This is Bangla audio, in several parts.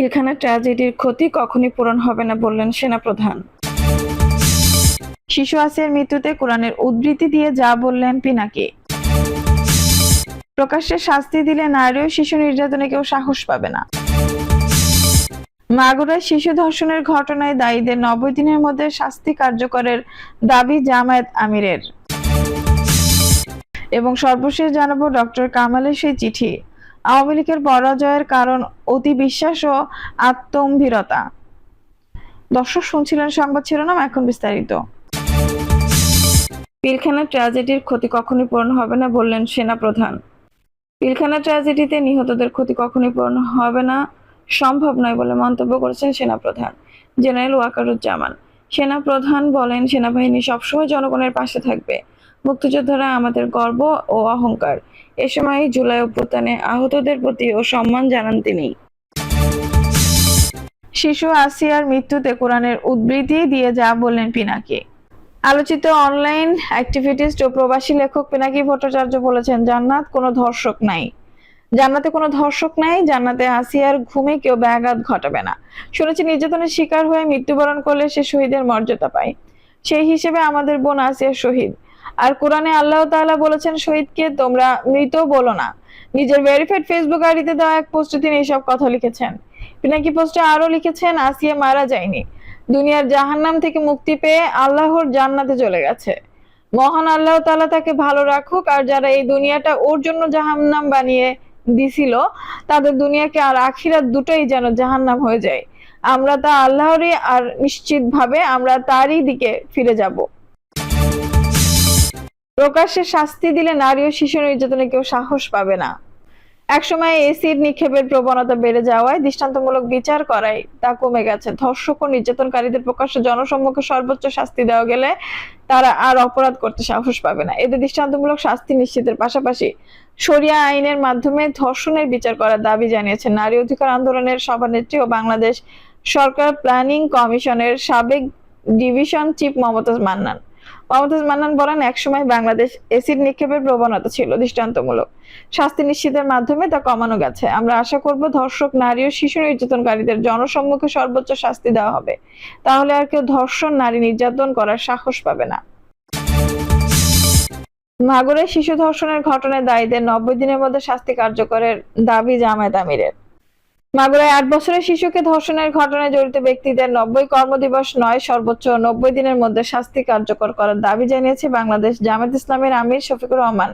পিলখানা ট্র্যাজেডির ক্ষতি কখনই পূরণ হবে না বললেন সেনাপ্রধান। শিশু আসিয়ার মৃত্যুতে কোরআনের উদ্ধৃতি দিয়ে যা বললেন পিনাকি। প্রকাশ্যে শাস্তি দিলে নারী ও শিশু নির্যাতনে কেউ সাহস পাবে না। মাগুরায় শিশু ধর্ষণের ঘটনায় দায়ীদের নব্বই দিনের মধ্যে শাস্তি কার্যকরের দাবি জামায়াত আমিরের। এবং সর্বশেষ জানাব ডক্টর কামালের সেই চিঠি। আওয়ামী লীগের পরাজয়ের কারণ অতি বিশ্বাস ও আত্মম্ভীরতা দর্শক শুনছিলেন সংবাদ শিরোনাম, এখন বিস্তারিত। পিলখানা ট্র্যাজেডির ক্ষতি কখনোই পূরণ হবে না বললেন সেনাপ্রধান। পিলখানা ট্র্যাজেডিতে নিহতদের ক্ষতি কখনোই পূরণ হবে না, সম্ভব নয় বলে মন্তব্য করেছেন সেনাপ্রধান জেনারেল ওয়াকারুজ্জামান। সেনাপ্রধান বলেন, সেনাবাহিনী সবসময় জনগণের পাশে থাকবে। মুক্তিযোদ্ধারা আমাদের গর্ব ও অহংকার। এ সময় জুলাই অভ্যুত্থানে আহতদের প্রতিও সম্মান জানান তিনি। শিশু আসিয়ার মৃত্যুতে কোরআনের উদ্ধৃতি দিয়ে যা বললেন পিনাকি। আলোচিত অনলাইন অ্যাক্টিভিটিস্ট ও প্রবাসী লেখক পিনাকি ভট্টাচার্য বলেছেন, জান্নাত কোনো ধর্ষক নাই। জান্নাতে কোনো ধর্ষক নাই, জান্নাতে আসিয়ার ঘুমে কেউ ব্যাঘাত ঘটাবে না। শুনেছি, নির্যাতনের শিকার হয়ে মৃত্যুবরণ করলে সে শহীদের মর্যাদা পায়। সেই হিসেবে আমাদের বোন আসিয়া শহীদ। আর কোরআনে আল্লাহ তাআলা বলেছেন, শহীদকে তোমরা মৃত বলো না। নিজের ভেরিফাইড ফেসবুক আইডিতে দেওয়া এক পোস্টে তিনি এসব কথা লিখেছেন। পিনাকি পোস্টে আরও লিখেছেন, আসিয়া মারা যায়নি। দুনিয়ার জাহান্নাম থেকে মুক্তি পেয়ে আল্লাহর জান্নাতে চলে গেছে। মহান আল্লাহ তাআলা তাকে ভালো রাখুক, আর যারা এই দুনিয়াটা ওর জন্য জাহান্নাম বানিয়ে দিছিল, তাদের দুনিয়াকে আর আখিরাত দুটোই যেন জাহান্নাম হয়ে যায়। আমরা তা আল্লাহরই, আর নিশ্চিতভাবে আমরা তারই দিকে ফিরে যাব। প্রকাশ্যে শাস্তি দিলে নারী ও শিশু নির্যাতনে কেউ সাহস পাবে না। একসময় এসিড নিক্ষেপের প্রবণতা বেড়ে যাওয়ায় দৃষ্টান্তমূলক বিচার করায় তা কমে গেছে। ধর্ষক ও নির্যাতনকারীদের প্রকাশ্যে জনসম্মুখে সর্বোচ্চ শাস্তি দেওয়া গেলে তারা আর অপরাধ করতে সাহস পাবে না। এদের দৃষ্টান্তমূলক শাস্তি নিশ্চিতের পাশাপাশি শরিয়া আইনের মাধ্যমে ধর্ষণের বিচার করার দাবি জানিয়েছেন নারী অধিকার আন্দোলনের সভানেত্রী ও বাংলাদেশ সরকার প্ল্যানিং কমিশনের সাবেক ডিভিশন চিফ মমতাজ মান্নান। মমতাজ মান্নান বলেন, একসময় বাংলাদেশ এসিড নিক্ষেপের প্রবণতা ছিল দৃষ্টান্তমূলক। শাস্তি নিশ্চিতের মাধ্যমে তা কমানো গেছে। আমরা আশা করব ধর্ষক, নারী ও শিশু নির্যাতনকারীদের জনসম্মুখে সর্বোচ্চ শাস্তি দেওয়া হবে। তাহলে আর কেউ ধর্ষণ, নারী নির্যাতন করার সাহস পাবে না। মাগুরে শিশু ধর্ষণের ঘটনায় দায়ীদের নব্বই দিনের মধ্যে শাস্তি কার্যকরের দাবি জামায়াত আমিরের। মাগুরায় আট বছরের শিশুকে ধর্ষণের ঘটনায় জড়িত ব্যক্তিদের নব্বই কর্মদিবস, নয় সর্বোচ্চ নব্বই দিনের মধ্যে শাস্তি কার্যকর করার দাবি জানিয়েছে বাংলাদেশ জামাত ইসলামের আমির শফিকুর রহমান।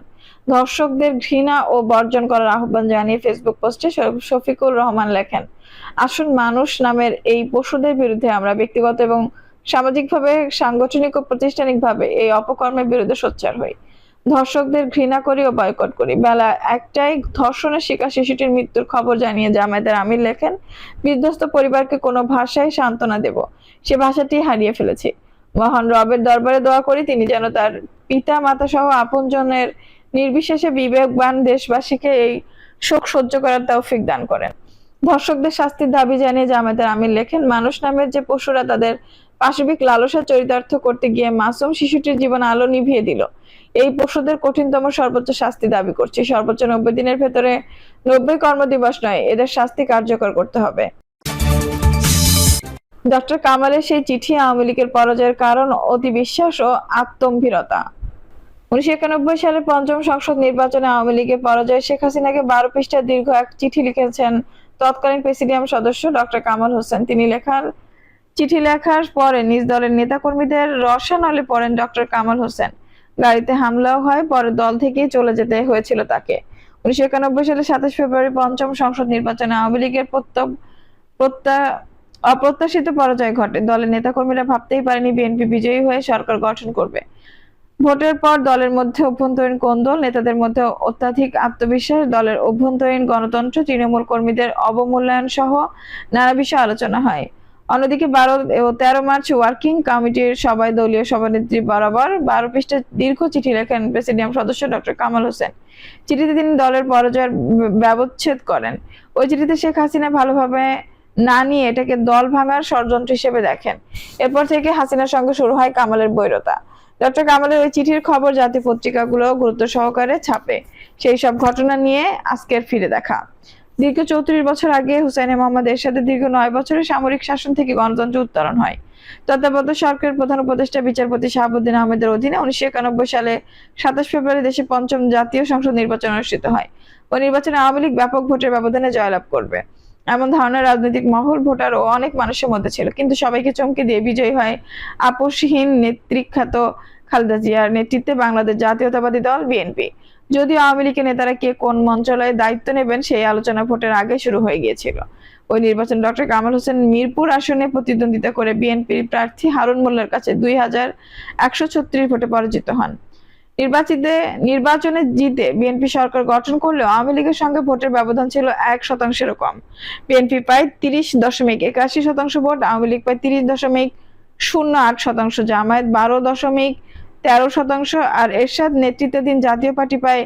ধর্ষকদের ঘৃণা ও বর্জন করার আহ্বান জানিয়ে ফেসবুক পোস্টে শফিকুর রহমান লেখেন, আসুন মানুষ নামের এই পশুদের বিরুদ্ধে আমরা ব্যক্তিগত এবং সামাজিকভাবে সাংগঠনিক ও প্রাতিষ্ঠানিকভাবে এই অপকর্মের বিরুদ্ধে সোচ্চার হই। ধর্ষকদের ঘৃণা করি ও বয়কট করি। বেলা একটাই ধর্ষণের শিকার শিশুটির মৃত্যুর খবর জানিয়ে জামায়াতের আমির লেখেন, বিধ্বস্ত পরিবারকে কোনো ভাষায় সান্ত্বনা দেব। সে ভাষাটি হারিয়ে ফেলেছি। মহান রবের দরবারে দোয়া করি, তিনি যেন তার পিতা মাতা সহ আপনজনের নির্বিশেষে বিবেকবান দেশবাসীকে এই শোক সহ্য করার তৌফিক দান করেন। ধর্ষকদের শাস্তির দাবি জানিয়ে জামায়াতের আমির লেখেন, মানুষ নামের যে পশুরা তাদের পাশবিক লালসা চরিতার্থ করতে গিয়ে মাসুম শিশুটির জীবন আলো নিভিয়ে দিল। এই পশুদের কঠিনতম সর্বোচ্চ শাস্তি দাবি করছি। সর্বোচ্চ নব্বই দিনের ভেতরে নব্বই কর্মদিবস নয়, এদের শাস্তি কার্যকর করতে হবে। ডক্টর কামালের সেই চিঠি আওয়ামী লীগের পরাজয়ের কারণ অতি বিশ্বাস ও আত্মম্ভীরতা উনিশশো একানব্বই সালে পঞ্চম সংসদ নির্বাচনে আওয়ামী লীগের পরাজয়ে শেখ হাসিনাকে বারো পৃষ্ঠার দীর্ঘ এক চিঠি লিখেছেন তৎকালীন প্রেসিডিয়াম সদস্য ডক্টর কামাল হোসেন। তিনি লেখার চিঠি লেখার পরে নিজ দলের নেতাকর্মীদের রসানলে পড়েন ডক্টর কামাল হোসেন। গাড়িতে হামলাও হয়, পরে দল থেকেই চলে যেতে হয়েছিল তাকে। উনিশশো একানব্বই সালে সাতাশ ফেব্রুয়ারি পঞ্চম সংসদ নির্বাচনে আওয়ামী লীগের প্রত্যা- অপ্রত্যাশিত পরাজয় ঘটে। দলের নেতাকর্মীরা ভাবতেই পারেনি বিএনপি বিজয়ী হয়ে সরকার গঠন করবে। ভোটের পর দলের মধ্যে অভ্যন্তরীণ কোন্দল নেতাদের মধ্যে অত্যাধিক আত্মবিশ্বাস, দলের অভ্যন্তরীণ গণতন্ত্র, তৃণমূল কর্মীদের অবমূল্যায়ন সহ নানা বিষয়ে আলোচনা হয়। অন্যদিকে বারো ও তেরো মার্চ ওয়ার্কিং কমিটির সবাই দলীয় সভানেত্রী বরাবর বারো পৃষ্ঠা দীর্ঘ চিঠি লেখেন প্রেসিডিয়াম সদস্য ডক্টর কামাল হোসেন। চিঠিতে তিনি দলের পরাজয়ের ব্যবচ্ছেদ করেন। ওই চিঠিতে শেখ হাসিনা ভালোভাবে না নিয়ে এটাকে দল ভাঙার ষড়যন্ত্র হিসেবে দেখেন। এরপর থেকে হাসিনার সঙ্গে শুরু হয় কামালের বৈরতা। ডক্টর কামালের ওই চিঠির খবর জাতীয় পত্রিকাগুলো গুরুত্ব সহকারে ছাপে। সেই সব ঘটনা নিয়ে আজকের ফিরে দেখা। দীর্ঘ চৌত্রিশ বছর আগে হুসাইন মোহাম্মদ এরশাদের দীর্ঘ নয় বছরের সামরিক শাসন থেকে গণতন্ত্র উত্তরণ হয়। তত্ত্বাবধায়ক সরকারের প্রধান উপদেষ্টা বিচারপতি শাহাবুদ্দিন আহমেদের অধীনে উনিশশো একানব্বই সালে সাতাশ ফেব্রুয়ারি দেশে পঞ্চম জাতীয় সংসদ নির্বাচন অনুষ্ঠিত হয় ওই নির্বাচনে আওয়ামী লীগ ব্যাপক ভোটের ব্যবধানে জয়লাভ করবে। এমন ধারণা রাজনৈতিক মহল, ভোটার ও অনেক মানুষের মধ্যে ছিল। কিন্তু সবাইকে চমকে দিয়ে বিজয়ী হয় আপোষহীন নেতৃখ্যাত খালেদা জিয়ার নেতৃত্বে বাংলাদেশ জাতীয়তাবাদী দল, বিএনপি। যদিও আওয়ামী লীগের নেতারা কে কোন মন্ত্রণালয়ে দায়িত্ব নেবেন সেই আলোচনা ভোটের আগে শুরু হয়ে গিয়েছিল। ওই নির্বাচন ডক্টর কামাল হোসেন মিরপুর আসনে প্রতিদ্বন্দ্বিতা করে বিএনপির প্রার্থী হারুন মোল্লার কাছে দুই হাজার একশো ছত্রিশ ভোটে পরাজিত হন। নির্বাচিতে, নির্বাচনে জিতে বিএনপি সরকার গঠন করলেও আওয়ামী লীগের সঙ্গে ভোটের ব্যবধান ছিল এক শতাংশেরও কম। বিএনপি পায় তিরিশ দশমিক একাশি শতাংশ ভোট, আওয়ামী লীগ পায় তিরিশ দশমিক শূন্য আট শতাংশ, জামায়াত বারো দশমিক তেরো শতাংশ আর এরশাদ নেতৃত্বাধীন জাতীয় পার্টি পায়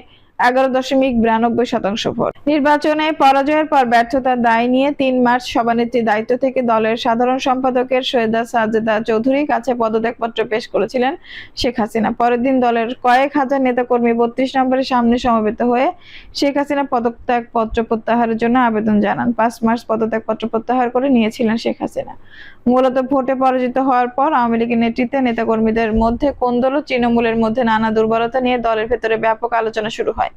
এগারো দশমিক বিরানব্বই শতাংশ ভোট। নির্বাচনে পরাজয়ের পর ব্যর্থতার দায় নিয়ে তিন মার্চ সভানেত্রীর দায়িত্ব থেকে দলের সাধারণ সম্পাদকের সৈয়দা সাজেদা চৌধুরীর কাছে পদত্যাগপত্র পেশ করেছিলেন শেখ হাসিনা। পরের দিন দলের কয়েক হাজার নেতাকর্মী বত্রিশ নম্বরের সামনে সমবেত হয়ে শেখ হাসিনা পদত্যাগ পত্র প্রত্যাহারের জন্য আবেদন জানান। পাঁচ মার্চ পদত্যাগ পত্র প্রত্যাহার করে নিয়েছিলেন শেখ হাসিনা। মূলত ভোটে পরাজিত হওয়ার পর আওয়ামী লীগের নেতৃত্বে নেতাকর্মীদের মধ্যে কোন্দল ও তৃণমূলের মধ্যে নানা দুর্বলতা নিয়ে দলের ভেতরে ব্যাপক আলোচনা শুরু হয়।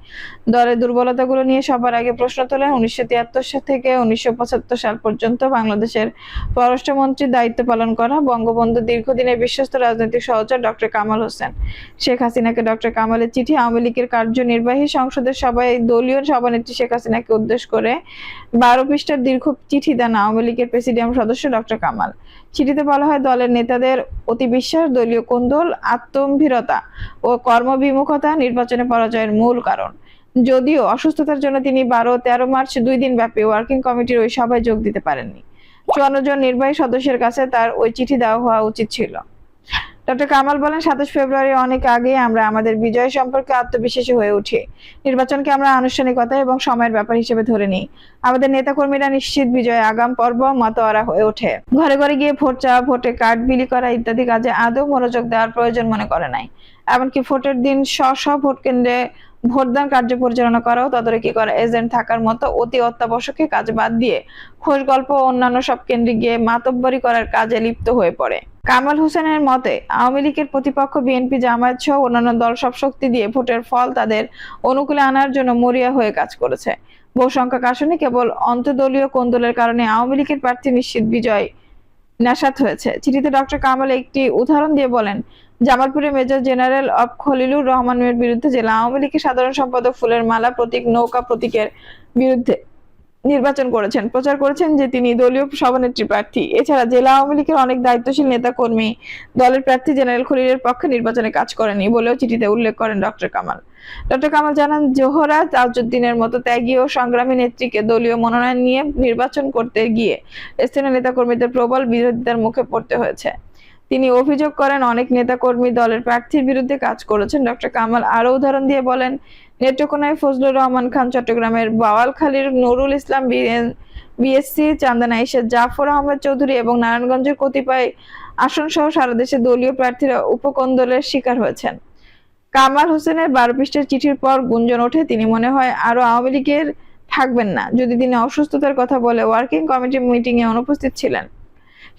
দলের দুর্বলতাগুলো নিয়ে সবার আগে প্রশ্ন তোলেন উনিশশো তিয়াত্তর থেকে উনিশশো পঁচাত্তর সাল পর্যন্ত বাংলাদেশের পররাষ্ট্রমন্ত্রীর দায়িত্ব পালন করা বঙ্গবন্ধু দীর্ঘদিনের বিশ্বস্ত রাজনৈতিক সহচর ডক্টর কামাল হোসেন। শেখ হাসিনাকে ডক্টর কামালের চিঠি আওয়ামী লীগের কার্যনির্বাহী সংসদের সবাই দলীয় সভানেত্রী শেখ হাসিনাকে উদ্দেশ্য করে বারো পৃষ্ঠার দীর্ঘ চিঠি দেন আওয়ামী লীগের প্রেসিডিয়াম সদস্য ডক্টর কামাল। চিঠিতে বলা হয়, দলের নেতাদের অতি বিশ্বাস দলীয় কোন্দল আত্মম্ভীরতা ও কর্মবিমুখতা নির্বাচনে পরাজয়ের মূল কারণ। যদিও অসুস্থতার জন্য তিনি বারো তেরো মার্চ দুই দিন ব্যাপী ওয়ার্কিং কমিটির ওই সভায় যোগ দিতে পারেননি। চুয়ান্ন জন নির্বাহী সদস্যের কাছে তার ওই চিঠি দেওয়া হওয়া উচিত ছিল। ডক্টর কামাল বলেন, সাতাশ ফেব্রুয়ারি অনেক আগে আমরা আমাদের বিজয় সম্পর্কে আত্মবিশ্বাসী হয়ে উঠি। নির্বাচনকে আমরা আনুষ্ঠানিকতা এবং সময়ের ব্যাপার হিসেবে ধরে নিই। আমাদের নেতাকর্মীরা নিশ্চিত বিজয় আগাম পর্ব মাতোয়ারা হয়ে ওঠে। ঘরে ঘরে গিয়ে ভোট চাওয়া, ভোটে কার্ড বিলি করা ইত্যাদি কাজে আদৌ মনোযোগ দেওয়ার প্রয়োজন মনে করে নাই। এমনকি ভোটের দিন স্ব স্ব ভোট কেন্দ্রে ভোটদান কার্য পরিচালনা করাও তদারকি করা। এজেন্ট থাকার মতো অতি অত্যাবশ্যকীয় কাজ বাদ দিয়ে খোঁজ গল্প অন্যান্য সব কেন্দ্রে গিয়ে মাতব্বরি করার কাজে লিপ্ত হয়ে পড়ে। কামাল হোসেনের মতে, আওয়ামী লীগের প্রতিপক্ষ বিএনপি, জামায়াত সহ অন্যান্য দল সব শক্তি দিয়ে ভোটের ফল তাদের অনুকূলে আনার জন্য মরিয়া হয়ে কাজ করেছে। বহু সংখ্যক আসনে কেবল অন্তদলীয় কোন্দলের কারণে আওয়ামী লীগের প্রার্থী নিশ্চিত বিজয় নাসাত হয়েছে। চিঠিতে ডক্টর কামাল একটি উদাহরণ দিয়ে বলেন জামালপুরে মেজর জেনারেল অব খলিলুর রহমানের বিরুদ্ধে জেলা আওয়ামী লীগের সাধারণ সম্পাদক ফুলের মালা প্রতীক, নৌকা প্রতীকের বিরুদ্ধে নির্বাচন করেছেন। প্রচার করেছেন যে তিনি দলীয় সভানেত্রী প্রার্থী। এছাড়া জেলা আওয়ামী লীগের অনেক দায়িত্বশীল নেতা কর্মী দলের প্রার্থী জেনারেল খলিলের পক্ষে নির্বাচনে কাজ করেনি বলেও চিঠিতে উল্লেখ করেন ডক্টর কামাল। ডক্টর কামাল জানান, জোহরা তাজউদ্দিনের মতো ত্যাগী ও সংগ্রামী নেত্রীকে দলীয় মনোনয়ন নিয়ে নির্বাচন করতে গিয়ে স্থানীয় নেতাকর্মীদের প্রবল বিরোধিতার মুখে পড়তে হয়েছে। তিনি অভিযোগ করেন, অনেক নেতাকর্মী দলের প্রার্থীর বিরুদ্ধে কাজ করেছেন। ডক্টর কামাল আরও উদাহরণ দিয়ে বলেন, নেত্রকোনায় ফজলুর রহমান খান চট্টগ্রামের বাওয়ালখালীর নুরুল ইসলাম বিএসসি, চান্দানা এসে জাফর আহমেদ চৌধুরী এবং নারায়ণগঞ্জের কতিপয় আসন সহ সারা দেশে দলীয় প্রার্থীরা উপকন্দলের শিকার হয়েছেন। কামাল হোসেনের বারো পৃষ্ঠের চিঠির পর গুঞ্জন ওঠে, তিনি মনে হয় আরও আওয়ামী লীগের থাকবেন না। যদি তিনি অসুস্থতার কথা বলে, ওয়ার্কিং কমিটি মিটিং এ অনুপস্থিত ছিলেন।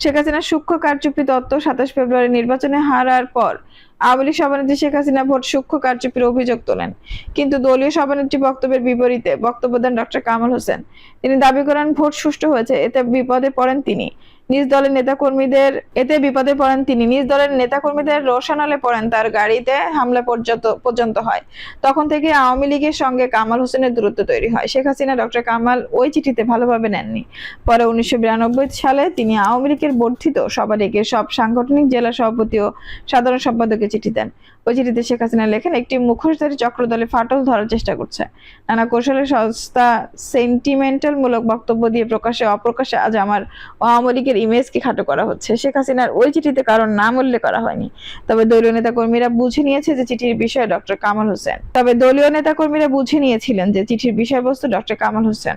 শেখ হাসিনার সূক্ষ্ম কারচুপি তত্ত্ব সাতাশ ফেব্রুয়ারি নির্বাচনে হারার পর আওয়ামী সভানেত্রী শেখ হাসিনা ভোট সূক্ষ্ম কারচুপির অভিযোগ তোলেন। কিন্তু দলীয় সভানেত্রী বক্তব্যের বিপরীতে বক্তব্য দেন ডক্টর কামাল হোসেন। তিনি দাবি করেন, ভোট সুষ্ঠু হয়েছে, এতে বিপদে পড়েন তিনি। নিজ দলের নেতাকর্মীদের, এতে বিপদে পড়েন তিনি। নিজ দলের নেতাকর্মীদের রোশানলে পড়েন, তার গাড়িতে হামলা পর্যন্ত পর্যন্ত হয়। তখন থেকে আওয়ামী লীগের সঙ্গে কামাল হোসেনের দূরত্ব তৈরি হয়। শেখ হাসিনা ডক্টর কামাল ওই চিঠিতে ভালোভাবে নেননি। পরে উনিশশো বিরানব্বই সালে তিনি আওয়ামী লীগের বর্ধিত সভা ডেকে সব সাংগঠনিক জেলা সভাপতি ও সাধারণ সম্পাদকের চিঠি দেন। ওই শেখ হাসিনা লেখেন, একটি মুখোশধারী চক্র দলে ফাটল ধরার চেষ্টা করছে। নানা কৌশলে সস্তা সেন্টিমেন্টাল মূলক বক্তব্য দিয়ে প্রকাশে, অপ্রকাশে আজ আমার আওয়ামী লীগের ইমেজকে খাটো করা হচ্ছে। শেখ হাসিনার ওই চিঠিতে কারণ নাম উল্লেখ করা হয়নি। তবে দলীয় নেতাকর্মীরা বুঝে নিয়েছে যে চিঠির বিষয় ডক্টর কামাল হোসেন। তবে দলীয় নেতাকর্মীরা বুঝে নিয়েছিলেন যে চিঠির বিষয়বস্তু ডক্টর কামাল হোসেন।